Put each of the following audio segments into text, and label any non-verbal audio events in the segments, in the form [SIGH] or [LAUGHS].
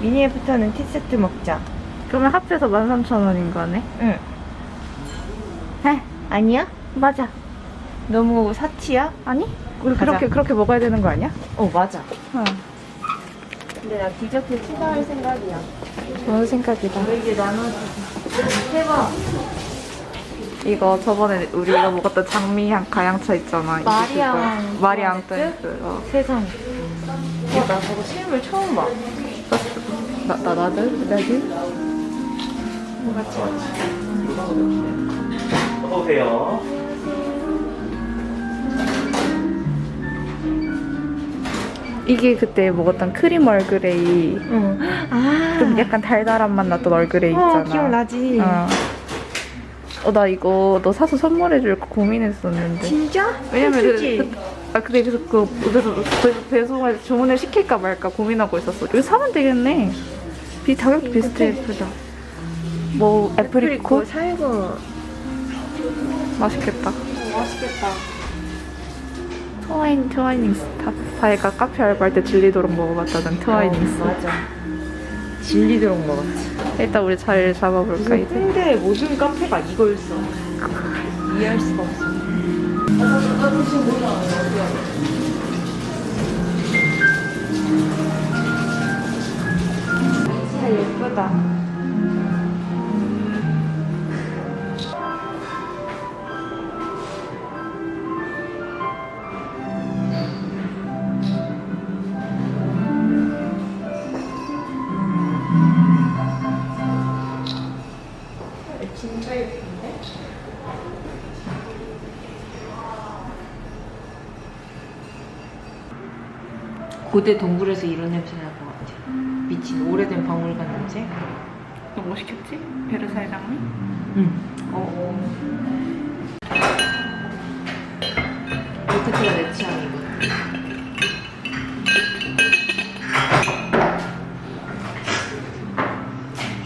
미니애프터는 티세트 먹자. 그러면 합해서 13,000원인 거네. 응. 에, 아니야? 맞아. 너무 사치야? 아니? 우리 가자. 그렇게 그렇게 먹어야 되는 거 아니야? 어, 맞아. 어. 근데 나 디저트 추가할 생각이야. 좋은 생각이다. 너 이제 나눠주지. 대박. 이거 저번에 우리가 먹었던 장미향 가양차 있잖아. 이거 마리앙 그거. 마리앙 뚜아네트? 댄스. 어. 세상. 와, 나 저거 실물 처음 봐. 나, 나, 나도? 나도? 같이 어서오세요. 이게 그때 먹었던 크림 얼그레이. 응. 아. 좀 약간 달달한 맛 났던 얼그레이 있잖아. 어, 기억나지? 어. 어, 나 이거 너 사서 선물해줄까 고민했었는데. 진짜? 왜냐면 해주지. 그, 아 근데 그래서 그 그래서 배- 배송을 주문을 시킬까 말까 고민하고 있었어. 이거 사면 되겠네. 비 가격도 비슷해. 예쁘다. 뭐 애프리코 살고 맛있겠다. 맛있겠다. 트와인 트와이닝스 다 자기가 카페 알바할 때 질리도록 먹어봤다던 트와이닝스. 어, 맞아. 질리도록 먹었지. 일단 우리 자리를 잡아볼까 무슨 이제. 홍대 모든 카페가 이걸 써. 이해할 수가 없어. 예쁘다. 고대 동굴에서 이런 냄새 같아. 미친 오래된 박물관 냄새? 너뭐 시켰지? 베르사유 장미? 응. 어. 로테트가 내 취향이거든.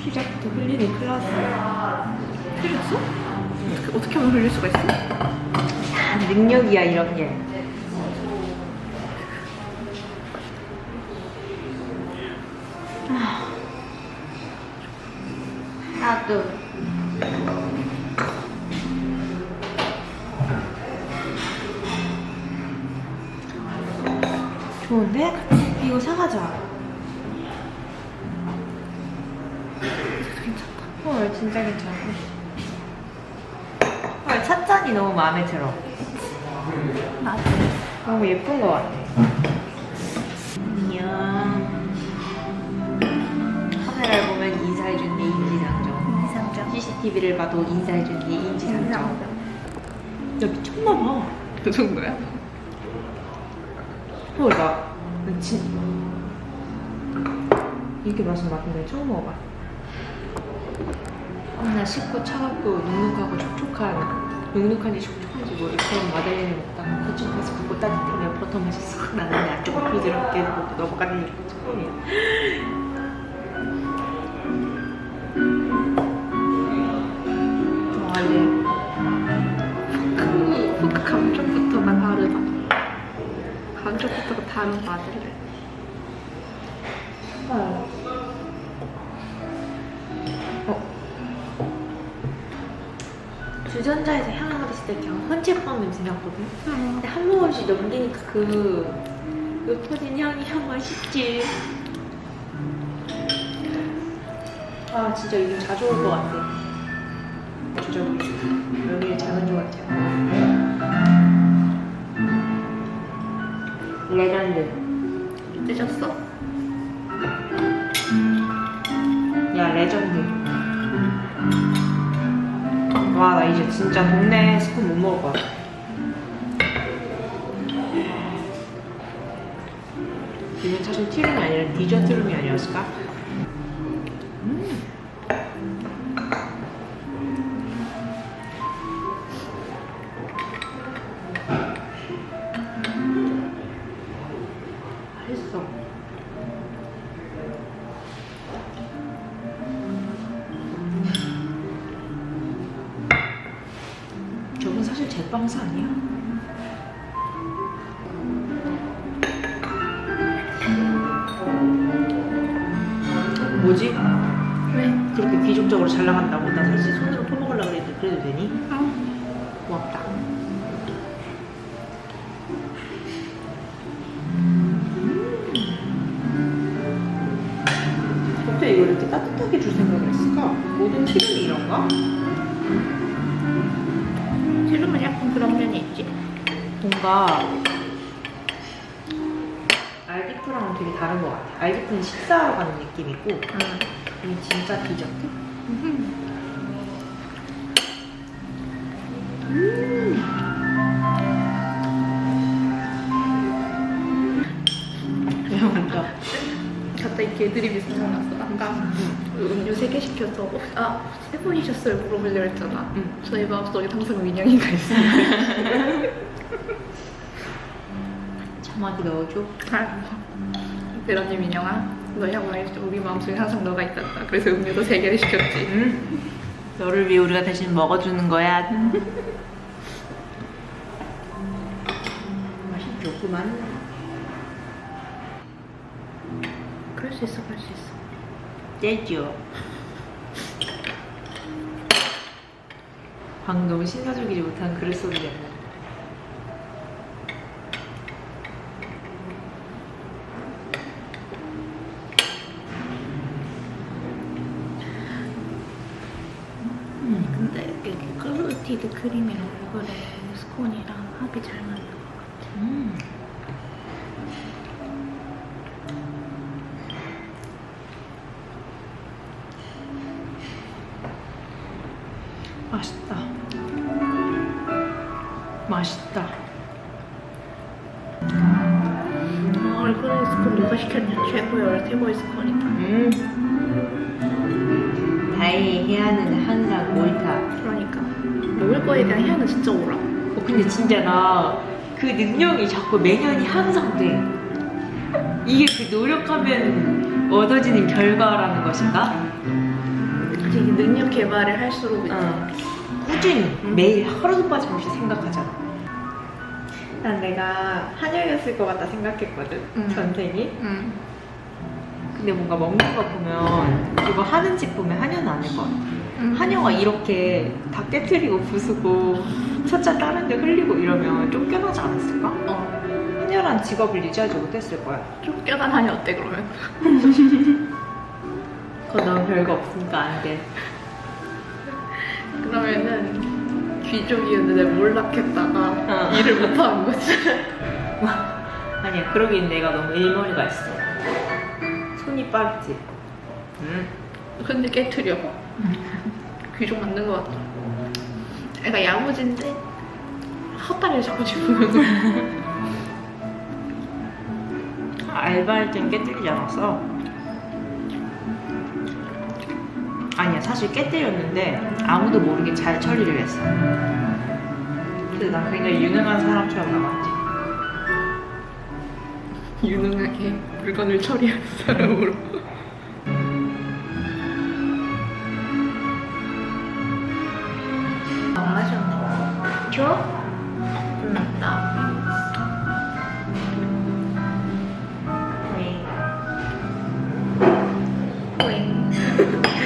시작부터 흘리는 클라스. 흘렸어? 어떻게, 하면 흘릴 수가 있어? 능력이야 이런 게. 아. 나도. 좋은데? 이거 사가자. 괜찮다. 헐 진짜 괜찮아. 헐 찻잔이 너무 마음에 들어. 나도. 너무 예쁜 것 같아. CCTV를 봐도 인사해준 게 인지상정. 야 미쳤나봐. 그 정도야? 헐 나, 나 진. 이렇게 맛있는 맛인데 처음 먹어봐. 나 씹고 차갑고 눅눅하고 촉촉한 눅눅한지 촉촉한지 모르 그런 마들렌을 먹다가 고추 가서 붓고 따뜻하면 버터 맛이 싹 나는데 안쪽 부드럽게 먹고 넘어가는 게 처음이야. 그, 그 감쪽부터가 다르다. 감쪽부터가 다른 맛을. 어. 주전자에서 향을 맡았을 때 그냥 헌채빵 냄새 났거든. 근데 한 모금씩 넘기니까 그 옅어진 향이 참 맛있지. 아 진짜 이게 자주 올 것 같아. 주저 여기 작은 조 같아요. 레전드. 드셨어? 야 레전드. 와 나 이제 진짜 동네 스푼 못 먹을 거야. 이건 사실 티룸이 아니라 디저트룸이 아니었을까? 빵사 아니야? 뭐지? 왜? 그렇게 귀족적으로 잘 나간다고? 나 사실 손으로 퍼먹으려고 그랬는데 그래도 되니? 어. 고맙다. 어떻게 이걸 이렇게 따뜻하게 줄 생각을 했을까? 모든 튀김이 이런가? 그런 면이 있지. 뭔가 알디프랑은 되게 다른 것 같아. 알디프는 식사하러 가는 느낌이고 응. 이게 진짜 디저트? 이 개드립이 생각났어. 아까 음료 세 개 시켜서 아, 세 분이셨어요? 물어보려고 했잖아. 응. 저희 마음속에 항상 민영이가 있습니다. [LAUGHS] 참하게 넣어줘. 베라님 민영아, 너희하고 우리 마음속에 항상 너가 있었다. 그래서 음료도 세 개를 시켰지. 응? 너를 위해 우리가 대신 먹어주는 거야. 맛있겠구만. 그럴 수 있어, 그럴 수 있어. 떼죠. 방금 신사적이지 못한 그릇 소리가 나. 근데 여기 클로티드 크림이랑 얼굴에 스콘이랑 합이 잘 맞는 것 같아. 음. 맛있다. 맛있다. 아, 얼굴에 스콘 누가 시켰냐? 최고의 최고의 스콘이다. 음. 다행히 해안은 항상 옳다. 그러니까 먹을 거에 대한 희한은 진짜 오라. 어, 근데 진짜 나 그 능력이 자꾸 매년이 항상 돼. 이게 그 노력하면 얻어지는 결과라는 것인가? 이 능력 개발을 할수록 어. 꾸준히 매일 하루도 빠짐없이 생각하잖아. 난 내가 한여였을 것 같다 생각했거든. 음. 전생이. 음. 근데 뭔가 먹는 거 보면 이거 하는 집 보면 한여는 아닐 것 같아. 음. 한여가 이렇게 다 깨트리고 부수고 첫째 다른 데 흘리고 이러면 쫓겨나지 않았을까? 어. 한여란 직업을 유지하지 못했을 거야. 쫓겨나다니 어때 그러면? [LAUGHS] 너무 별거 없으니까 안 돼. 그러면은 귀족이었는데 몰락했다가 어. 일을 못하는 거지. 아니야, 그러긴 내가 너무 일머리가 있어. 손이 빠르지. 응. 근데 깨트려. 귀족 맞는 것 같아. 애가 야무진데 헛다리를 자꾸 짚으면 [LAUGHS] 알바할 땐 깨뜨리지 않았어. 아니야, 사실 깨뜨렸는데 아무도 모르게 잘 처리를 했어. 그래서 난 굉장히 유능한 사람처럼 나왔지. [LAUGHS] 유능하게 물건을 처리하는 사람으로. [LAUGHS] 안 마셨네. 줘? 응, 나. 왜?